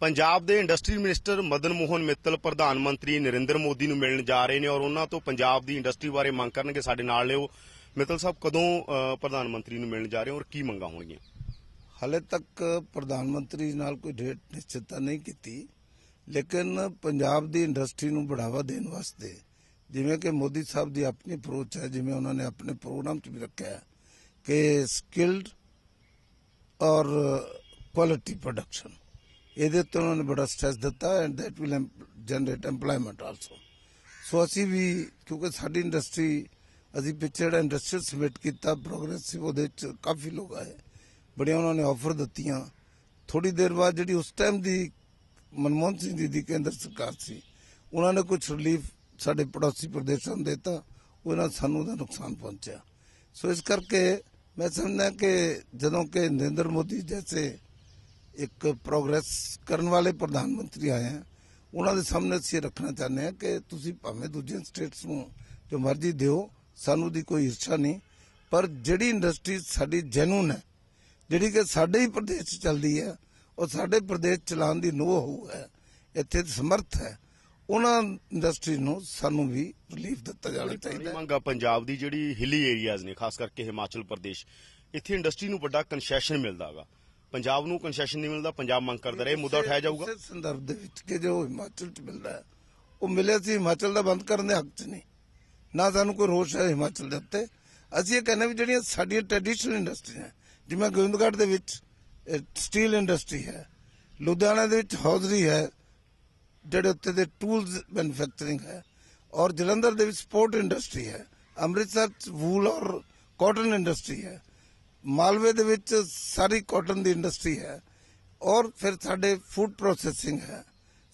ਪੰਜਾਬ ਦੇ industry minister Madan Mohan Mittal, ਪ੍ਰਧਾਨ ਮੰਤਰੀ ਨਰਿੰਦਰ ਮੋਦੀ ਨੂੰ ਮਿਲਣ ਜਾ ਰਹੇ ਨੇ ਔਰ ਉਹਨਾਂ ਤੋਂ ਪੰਜਾਬ ਦੀ ਇੰਡਸਟਰੀ ਬਾਰੇ ਮੰਗ ਕਰਨਗੇ ਸਾਡੇ ਨਾਲ ਲਿਓ ਮਿੱਤਲ ਸਾਹਿਬ, ਕਦੋਂ ਪ੍ਰਧਾਨ ਮੰਤਰੀ ਨੂੰ ਮਿਲਣ ਜਾ ਰਹੇ ਹੋ ਔਰ ਕੀ ਮੰਗਾਂ ਹੋਣਗੀਆਂ? ਹਾਲੇ ਤੱਕ ਪ੍ਰਧਾਨ ਮੰਤਰੀ ਨਾਲ ਕੋਈ ਡੇਟ ਨਿਸ਼ਚਿਤ ਨਹੀਂ ਕੀਤੀ, ਲੇਕਿਨ ਪੰਜਾਬ ਦੀ ਇੰਡਸਟਰੀ ਨੂੰ ਬੜਾਵਾ ਦੇਣ ਵਾਸਤੇ ਜਿਵੇਂ ਕਿ ਮੋਦੀ ਸਾਹਿਬ ਦੀ ਆਪਣੀ ਅਪਰੋਚ ਹੈ, ਜਿਵੇਂ ਉਹਨਾਂ ਨੇ ਆਪਣੇ ਪ੍ਰੋਗਰਾਮ 'ਚ ਵੀ ਰੱਖਿਆ ਹੈ ਕਿ ਸਕਿਲਡ ਔਰ ਕੁਆਲਿਟੀ ਪ੍ਰੋਡਕਸ਼ਨ ਇਹਦੇ ਉੱਤੇ ਉਹਨਾਂ ਨੇ ਬੜਾ ਸਟ੍ਰੈਸ ਦਿੱਤਾ and that will generate EMPLOYMENT also so ਅਸੀਂ ਵੀ, ਕਿਉਂਕਿ ਸਾਡੀ ਇੰਡਸਟਰੀ ਅਸੀਂ ਪਿੱਛੇ ਜਿਹੜਾ ਇੰਡਸਟਰੀਅਲ ਸਮਿਟ ਕੀਤਾ ਪ੍ਰੋਗਰੈਸਿਵ ਉਹਦੇ ਵਿੱਚ ਕਾਫੀ ਲੋਕ ਆਏ। ਬੜੀਆਂ ਉਹਨਾਂ ਨੇ ਆਫਰ ਦਿੱਤੀਆਂ। ਥੋੜੀ ਦੇਰ ਬਾਅਦ ਜਿਹੜੀ ਉਸ ਟਾਈਮ ਦੀ ਮਨਮੋਹਨ ਸਿੰਘ ਜੀ ਦੀ ਕੇਂਦਰ ਸਰਕਾਰ ਸੀ, ਉਹਨਾਂ ਨੇ ਕੁਝ ਰਿਲੀਫ ਸਾਡੇ ਪੜੋਸੀ ਪ੍ਰਦੇਸ਼ਾਂ ਨੂੰ ਦਿੱਤਾ, ਉਹਨਾਂ ਨਾਲ ਸਾਨੂੰ ਉਹਦਾ ਨੁਕਸਾਨ ਪਹੁੰਚਿਆ। ਸੋ ਇਸ ਕਰਕੇ ਮੈਂ ਸਮਝਦਾ ਕਿ ਜਦੋਂ ਕਿ ਨਰਿੰਦਰ ਮੋਦੀ ਜੈਸੇ ਇੱਕ ਪ੍ਰੋਗਰੈਸ ਕਰਨ ਵਾਲੇ ਪ੍ਰਧਾਨ ਮੰਤਰੀ ਆਏ ਹਨ ਉਹਨਾਂ ਦੇ ਸਾਹਮਣੇ ਅਸੀਂ ਰੱਖਣਾ ਚਾਹੁੰਦੇ ਹਾਂ ਕਿ ਤੁਸੀਂ ਭਾਵੇਂ ਦੂਜੇ ਸਟੇਟਸ ਨੂੰ ਜੋ ਮਰਜ਼ੀ ਦਿਓ ਸਾਨੂੰ ਦੀ ਕੋਈ ਇੱਛਾ ਨਹੀਂ। ਪਰ ਜਿਹੜੀ ਇੰਡਸਟਰੀ ਸਾਡੀ ਜੈਨੂਨ ਹੈ ਜਿਹੜੀ ਕਿ ਸਾਡੇ ਹੀ ਪ੍ਰਦੇਸ਼ 'ਚ ਚੱਲਦੀ ਹੈ ਉਹ ਸਾਡੇ ਪ੍ਰਦੇਸ਼ ਚਲਾਉਣ ਦੀ ਨੋਹ ਹੋ ਹੈ ਇੱਥੇ ਸਮਰਥ ਹੈ ਉਹਨਾਂ ਇੰਡਸਟਰੀ ਨੂੰ ਸਾਨੂੰ ਵੀ ਰਿਲੀਫ ਦਿੱਤਾ ਜਾਣਾ ਚਾਹੀਦਾ ਹੈ। ਮੰਗ ਪੰਜਾਬ ਦੀ ਜਿਹੜੀ ਹਿਲੀ ਏਰੀਆਜ਼ ਨੇ ਖਾਸ ਕਰਕੇ ਹਿਮਾਚਲ ਪ੍ਰਦੇਸ਼ ਇੱਥੇ ਇੰਡਸਟਰੀ ਨੂੰ ਵੱਡਾ ਕਨਸੈਸ਼ਨ ਮਿਲਦਾਗਾ ਪੰਜਾਬ ਨੂੰ ਕਨਸੈਸ਼ਨ ਨਹੀਂ ਮਿਲਦਾ, ਪੰਜਾਬ ਮੰਗ ਕਰਦਾ ਰਹੇ ਇਹ ਮੁੱਦਾ ਉਠਾਇਆ ਜਾਊਗਾ। ਉਸੇ ਸੰਦਰਭ ਦੇ ਵਿੱਚ ਕਿ ਜੋ ਹਿਮਾਚਲ ਚ ਮਿਲਦਾ ਹੈ, ਉਹ ਮਿਲਿਆ ਸੀ, ਹਿਮਾਚਲ ਦਾ ਬੰਦ ਕਰਨ ਦੇ ਹੱਕ ਚ ਨਹੀਂ। ਨਾ ਸਾਨੂੰ ਕੋਈ ਰੋਸ਼ ਹੈ ਹਿਮਾਚਲ ਦੇ ਉੱਤੇ। ਅਸੀਂ ਇਹ ਕਹਿੰਦੇ ਵੀ ਜਿਹੜੀਆਂ ਸਾਡੀਆਂ ਟ੍ਰੈਡੀਸ਼ਨਲ ਇੰਡਸਟਰੀਆਂ ਜਿਵੇਂ ਗੋਬਿੰਦਗੜ੍ਹ ਦੇ ਵਿੱਚ ਸਟੀਲ ਇੰਡਸਟਰੀ ਹੈ, ਲੁਧਿਆਣਾ ਦੇ ਵਿੱਚ ਹੌਜ਼ਰੀ ਹੈ, ਜਿਹੜੇ ਉੱਤੇ ਦੇ ਟੂਲਸ ਮੈਨੂਫੈਕਚਰਿੰਗ ਹੈ, ਔਰ ਜਲੰਧਰ ਦੇ ਵਿੱਚ ਸਪੋਰਟ ਇੰਡਸਟਰੀ ਹੈ, ਅੰਮ੍ਰਿਤਸਰ ਚ ਵੂਲ ਔਰ ਕਾਟਨ ਇੰਡਸਟਰੀ ਹੈ ਮਾਲਵੇ ਦੇ ਵਿੱਚ ਸਾਰੀ ਕਾਟਨ ਦੀ ਇੰਡਸਟਰੀ ਹੈ ਔਰ ਫਿਰ ਸਾਡੇ ਫੂਡ ਪ੍ਰੋਸੈਸਿੰਗ ਹੈ।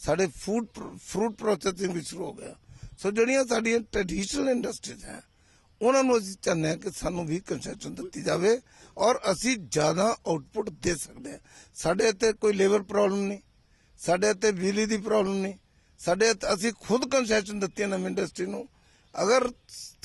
ਸਾਡੇ ਫੂਡ ਫਰੂਟ ਪ੍ਰੋਸੈਸਿੰਗ ਵੀ ਸ਼ੁਰੂ ਹੋ ਗਿਆ। ਸੋ ਜਿਹੜੀਆਂ ਸਾਡੀਆਂ ਟ੍ਰੈਡੀਸ਼ਨਲ ਇੰਡਸਟਰੀਜ਼ ਹੈ, ਉਹਨਾਂ ਨੂੰ ਅਸੀਂ ਚਾਹੁੰਦੇ ਹਾਂ ਕਿ ਸਾਨੂੰ ਵੀ ਕੰਸੈਸ਼ਨ ਦਿੱਤੀ ਜਾਵੇ ਔਰ ਅਸੀਂ ਜ਼ਿਆਦਾ ਆਊਟਪੁੱਟ ਦੇ ਸਕਦੇ ਹਾਂ। ਸਾਡੇ ਇੱਥੇ ਕੋਈ ਲੇਬਰ ਪ੍ਰੋਬਲਮ ਨਹੀਂ, ਸਾਡੇ ਇੱਥੇ ਬਿਜਲੀ ਦੀ ਪ੍ਰੋਬਲਮ ਨਹੀਂ, ਸਾਡੇ ਇੱਥੇ ਅਸੀਂ ਖੁਦ ਕੰਸੈਸ਼ਨ ਦਿੱਤੀਆਂ ਨਵੀਂ ਇੰਡਸਟਰੀ ਨੂੰ। ਅਗਰ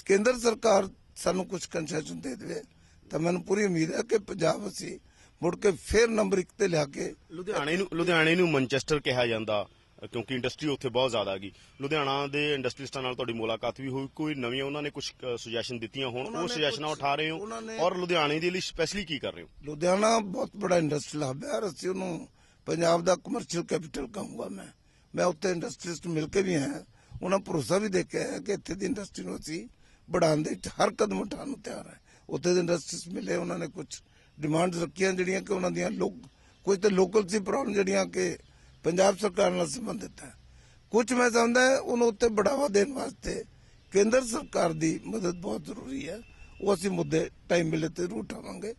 ਕੇਂਦਰ ਸਰਕਾਰ ਸਾਨੂੰ ਕੁਝ ਕੰਸੈਸ਼ਨ ਦੇ ਦੇਵੇ ਤਾਂ ਮੈਨੂੰ ਪੂਰੀ ਉਮੀਦ ਹੈ ਕਿ ਪੰਜਾਬ ਅਸੀਂ ਮੁੜ ਕੇ ਫੇਰ ਨੰਬਰ 1 ਤੇ ਲਿਆ ਕੇ ਲੁਧਿਆਣੇ ਨੂੰ ਲੁਧਿਆਣੇ ਨੂੰ ਮੈਂਚੈਸਟਰ ਕਿਹਾ ਜਾਂਦਾ ਕਿਉਂਕਿ ਇੰਡਸਟਰੀ ਉੱਥੇ ਬਹੁਤ ਜ਼ਿਆਦਾ ਹੈਗੀ। ਲੁਧਿਆਣਾ ਦੇ ਇੰਡਸਟਰੀਸਟਾਂ ਨਾਲ ਤੁਹਾਡੀ ਮੁਲਾਕਾਤ ਵੀ ਹੋਈ ਕੋਈ ਨਵੀਆਂ ਉਹਨਾਂ ਨੇ ਕੁਝ ਸੁਜੈਸ਼ਨ ਦਿੱਤੀਆਂ ਹੋਣ? ਉਹ ਸੁਜੈਸ਼ਨਾਂ ਉਠਾ ਰਹੇ ਹੋ? ਔਰ ਲੁਧਿਆਣੇ ਦੇ ਲਈ ਸਪੈਸ਼ਲੀ ਕੀ ਕਰ ਰਹੇ ਹੋ? ਲੁਧਿਆਣਾ ਬਹੁਤ ਬੜਾ ਇੰਡਸਟਰੀਅਲ ਹੱਬ ਹੈ ਅਸੀਂ ਉਹਨੂੰ ਪੰਜਾਬ ਦਾ ਕਮਰਸ਼ੀਅਲ ਕੈਪੀਟਲ ਕਹੂੰਗਾ ਮੈਂ। ਮੈਂ ਉੱਥੇ ਇੰਡਸਟਰੀਸਟ ਮਿਲ ਕੇ ਵੀ ਆਇਆ। ਉਹਨਾਂ ਭਰੋਸਾ ਵੀ ਦੇ ਕੇ ਆਇਆ ਕਿ ਇੱਥੇ ਦੀ ਇੰਡਸਟਰੀ ਨੂੰ ਅਸੀਂ ਬੜਾਉਣ ਦੇ ਹਰ ਕਦਮ ਉਠਾਉਣ ਨੂੰ ਤਿਆਰ ਹੈ। ਉੱਥੇ ਦੇ ਇੰਡਸਟਰੀਸ ਮਿਲੇ, ਉਹਨਾਂ ਨੇ ਕੁਝ ਡਿਮਾਂਡਸ ਰੱਖੀਆਂ ਜਿਹੜੀਆਂ ਕਿ ਉਹਨਾਂ ਦੀਆਂ ਲੋਕ ਕੁਝ ਤੇ ਲੋਕਲ ਸੀ ਪ੍ਰੋਬਲਮ ਜਿਹੜੀਆਂ ਕਿ ਪੰਜਾਬ ਸਰਕਾਰ ਨਾਲ ਸੰਬੰਧਿਤ ਹੈ। ਕੁਝ ਮੈਂ ਸਮਝਦਾ ਉਹਨੂੰ ਉੱਤੇ ਬੜਾਵਾ ਦੇਣ ਵਾਸਤੇ ਕੇਂਦਰ ਸਰਕਾਰ ਦੀ ਮਦਦ ਬਹੁਤ ਜ਼ਰੂਰੀ ਹੈ। ਉਹ ਅਸੀਂ ਮੁੱਦੇ ਟਾਈਮ ਮਿਲੇ ਤੇ ਜ਼ਰੂਰ ਉਠਾਵਾਂਗੇ।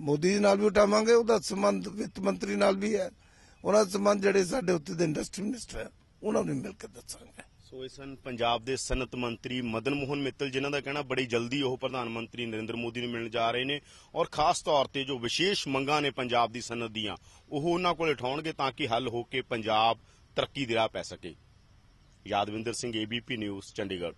ਮੋਦੀ ਜੀ ਨਾਲ ਵੀ ਉਠਾਵਾਂਗੇ, ਉਹਦਾ ਸੰਬੰਧ ਵਿੱਤ ਮੰਤਰੀ ਨਾਲ ਵੀ ਹੈ। ਉਹਨਾਂ ਦਾ ਸੰਬੰਧ ਜਿਹੜੇ ਸਾਡੇ ਉੱਤੇ ਦੇ ਇੰਡਸਟਰੀ ਮਿਨਿਸਟਰ ਹੈ, ਉਹਨਾਂ ਨੂੰ ਮਿਲ ਕੇ ਦੱਸਾਂਗੇ। ਸੋ ਇਹ ਸਨ। ਪੰਜਾਬ ਦੇ ਸਨਅਤ ਮੰਤਰੀ ਮਦਨ ਮੋਹਨ ਮਿੱਤਲ, ਜਿਨ੍ਹਾਂ ਦਾ ਕਹਿਣਾ, ਬੜੀ ਜਲਦੀ ਉਹ ਪ੍ਰਧਾਨ ਮੰਤਰੀ ਨਰਿੰਦਰ ਮੋਦੀ ਨੂੰ ਮਿਲਣ ਜਾ ਰਹੇ ਨੇ ਔਰ ਖਾਸ ਤੌਰ ਤੇ ਜੋ ਵਿਸ਼ੇਸ਼ ਮੰਗਾਂ ਨੇ ਪੰਜਾਬ ਦੀ ਸਨਅਤ ਦੀਆਂ, ਉਹ ਉਹਨਾਂ ਕੋਲ ਉਠਾਉਣਗੇ ਤਾਂ ਕਿ ਹੱਲ ਹੋ ਕੇ ਪੰਜਾਬ ਤਰੱਕੀ ਦੀ ਰਾਹ ਪੈ ਸਕੇ। Yadvinder Singh ABP news Chandigarh.